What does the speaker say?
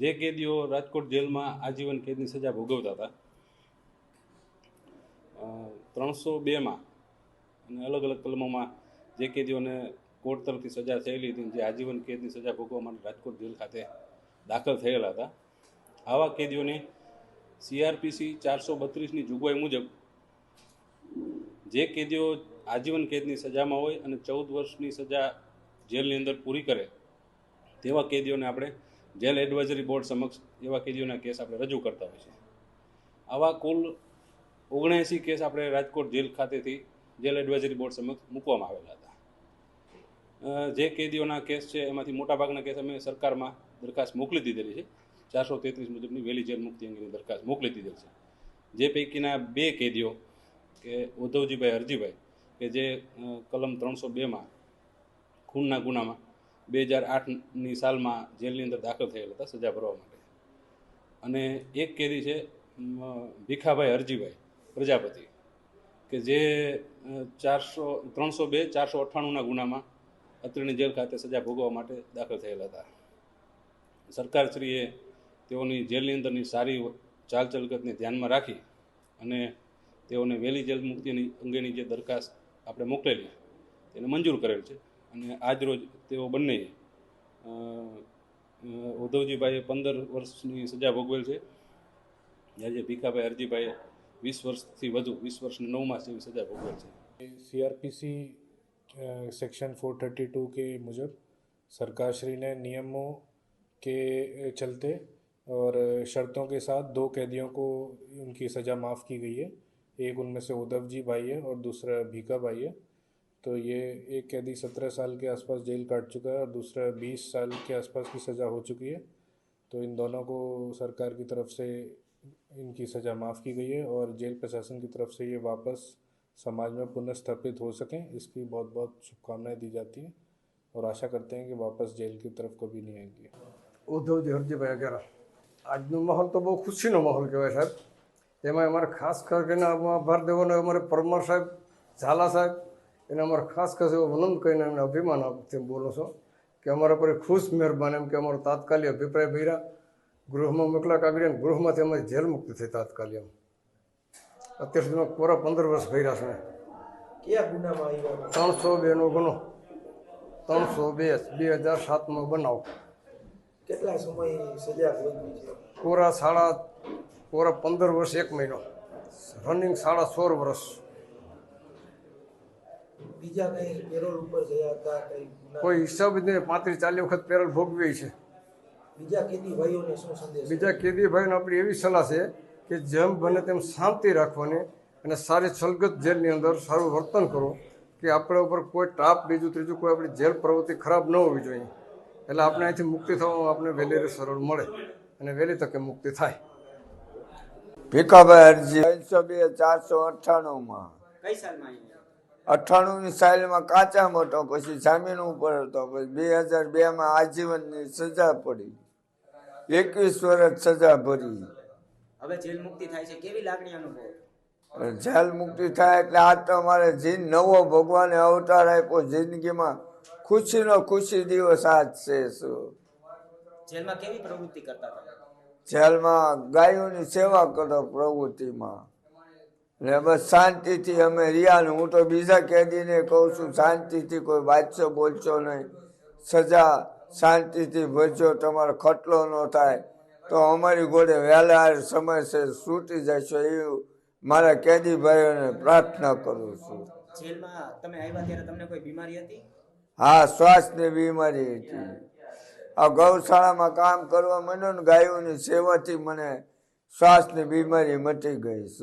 જે કેદીઓ રાજકોટ જેલમાં આજીવન કેદની સજા ભોગવતા હતા ત્રણસો બેમાં અને અલગ અલગ કલમોમાં જે કેદીઓને કોર્ટ તરફથી સજા થયેલી હતી, જે આજીવન કેદની સજા ભોગવવા માટે રાજકોટ જેલ ખાતે દાખલ થયેલા હતા. આવા કેદીઓને સીઆરપીસી ચારસો બત્રીસની જોગવાઈ મુજબ જે કેદીઓ આજીવન કેદની સજામાં હોય અને ચૌદ વર્ષની સજા જેલની અંદર પૂરી કરે, તેવા કેદીઓને આપણે જેલ એડવાઇઝરી બોર્ડ સમક્ષ એવા કેદીઓના કેસ આપણે રજૂ કરતા હોય છે. આવા કુલ ઓગણએંસી કેસ આપણે રાજકોટ જેલ ખાતેથી જેલ એડવાઇઝરી બોર્ડ સમક્ષ મૂકવામાં આવેલા હતા. જે કેદીઓના કેસ છે, એમાંથી મોટાભાગના કેસ અમે સરકારમાં દરખાસ્ત મોકલી દીધેલી છે. ચારસો તેત્રીસ મુજબની વહેલી જેલ મુક્તિ અંગેની દરખાસ્ત મોકલી દીધેલ છે. જે પૈકીના બે કેદીઓ, કે ઉદ્ધવજીભાઈ હરજીભાઈ, કે જે કલમ ત્રણસો બેમાં, ખૂનના ગુનામાં બે હજાર આઠની સાલમાં જેલની અંદર દાખલ થયેલા હતા સજા ભરવા માટે. અને એક કેદી છે ભીખાભાઈ હરજીભાઈ, પ્રજાપતિ, કે જે ચારસો, ત્રણસો બે, ચારસો અઠ્ઠાણુંના ગુનામાં અત્રેની જેલ ખાતે સજા ભોગવવા માટે દાખલ થયેલા હતા. સરકારશ્રીએ તેઓની જેલની અંદરની સારી ચાલચલકતને ધ્યાનમાં રાખી અને તેઓને વહેલી જેલ મુક્તિની અંગેની જે દરખાસ્ત આપણે મોકલેલી, તેને મંજૂર કરેલ છે. અને આજ રોજ તેઓ બંને અ, અ, ઉદ્ધવજીભાઈએ પંદર વર્ષની સજા ભોગવેલ છે જ્યારે ભીખાભાઈ હરજીભાઈએ વીસ વર્ષથી વધુ વીસ વર્ષને નવ માસ જેવી સજા ભોગવેલ છે सीआरपीसी सेक्शन 432 के मुजब सरकारश्री ने नियमों के चलते और शर्तों के साथ दो कैदियों को उनकी सज़ा माफ़ की गई है एक उनमें से उद्धव जी भाई है और दूसरा भीका भाई है तो ये एक कैदी सत्रह साल के आसपास जेल काट चुका है और दूसरा बीस साल के आसपास की सज़ा हो चुकी है तो इन दोनों को सरकार की तरफ से इनकी सज़ा माफ़ की गई है और जेल प्रशासन की तरफ से ये वापस समाज में पुनर्स्थापित हो सकें इसकी बहुत बहुत शुभकामनाएं दी जाती हैं और आशा करते हैं कि वापस जेल की तरफ कभी नहीं आएंगे ઉદ્ધવજી હરજીભાઈ અગેરા આજનો માહોલ તો બહુ ખુશીનો માહોલ કહેવાય સાહેબ તેમાં અમારે ખાસ કરીને આમાં આભાર દેવાનો અમારે પરમાર સાહેબ ઝાલા સાહેબ એને અમારે ખાસ ખાસ એવો વનંદ કરીને એમને અભિમાન આપતી બોલો છો કે અમારા પર ખુશ મહેરબાન એમ કે અમારો તાત્કાલિક અભિપ્રાય ભર્યા. ગૃહમાં મોકલા કાગળિયા અને ગૃહમાંથી અમારી જેલ મુક્તિ થઈ તાત્કાલિક એમ. અત્યાર સુધીમાં કોરા પંદર વર્ષ ભર્યા છે. ત્રણસો બેનો ગુનો. ત્રણસો બે બે હજાર સાતનો બનાવ. કેટલા સમય સજા કોરા સાડા કોરા પંદર વર્ષ એક મહિનો. રનિંગ સાડા સોળ વર્ષ. બીજા કઈ પેરોલ ઉપર ગયા હતા કઈ કોઈ હિસાબ નહીં. પાંત્રીસ ચાલીસ વખત પેરોલ ભોગવી છે. બીજા કેદી ભાઈઓને શું સંદેશ બીજા કેદીભાઈને આપણી એવી સલાહ છે કે જેમ બને તેમ શાંતિ રાખવાની અને સારી સલગત જેલની અંદર સારું વર્તન કરો કે આપણા ઉપર કોઈ ટાપ બીજું ત્રીજું કોઈ આપણી જેલ પ્રવૃત્તિ ખરાબ ન હોવી જોઈએ. એટલે આપણે અહીંથી મુક્તિ થવામાં આપણે વહેલી સરળ મળે અને વહેલી તકે મુક્તિ થાય. ભીખાભાઈ અરજી. ત્રણસો બે ચારસો અઠ્ઠાણુંમાં. કઈ સાલમાં અઠ્ઠાણુંની સાઇલમાં કાચા મોટો પછી જામીન ઉપર હતો પછી બે હજાર બેમાં આજીવનની સજા પડી. એકવીસ વર્ષ સજા ભરી. હવે જેલ મુક્તિ થાય છે કેવી લાગણી અનુભવ? જેલ મુક્તિ થાય એટલે આ તો અમારે જીન નવો ભગવાને અવતાર આપ્યો જિંદગીમાં ખુશીનો ખુશી દિવસ આજ છે શું. જેલમાં કેવી પ્રવૃત્તિ કરતા હતા? જેલમાં ગાયોની સેવા કરો પ્રવૃત્તિમાં. ને બસ શાંતિથી અમે રહ્યા ને હું તો બીજા કેદીને કહું છું શાંતિથી કોઈ વાંચશો બોલશો નહીં. સજા શાંતિથી ભરજો તમારો ખટલો ન થાય. તો અમારી ઘોડે વહેલા સમયસર છૂટી જશો એવું મારા કેદી ભાઈઓને પ્રાર્થના કરું છું. જેલમાં તમે આવ્યા ત્યારે તમને કોઈ બીમારી હતી? હા શ્વાસની બીમારી હતી. આ ગૌશાળામાં કામ કરવા માંડ્યો ને ગાયોની સેવાથી મને શ્વાસની બીમારી મટી ગઈ શું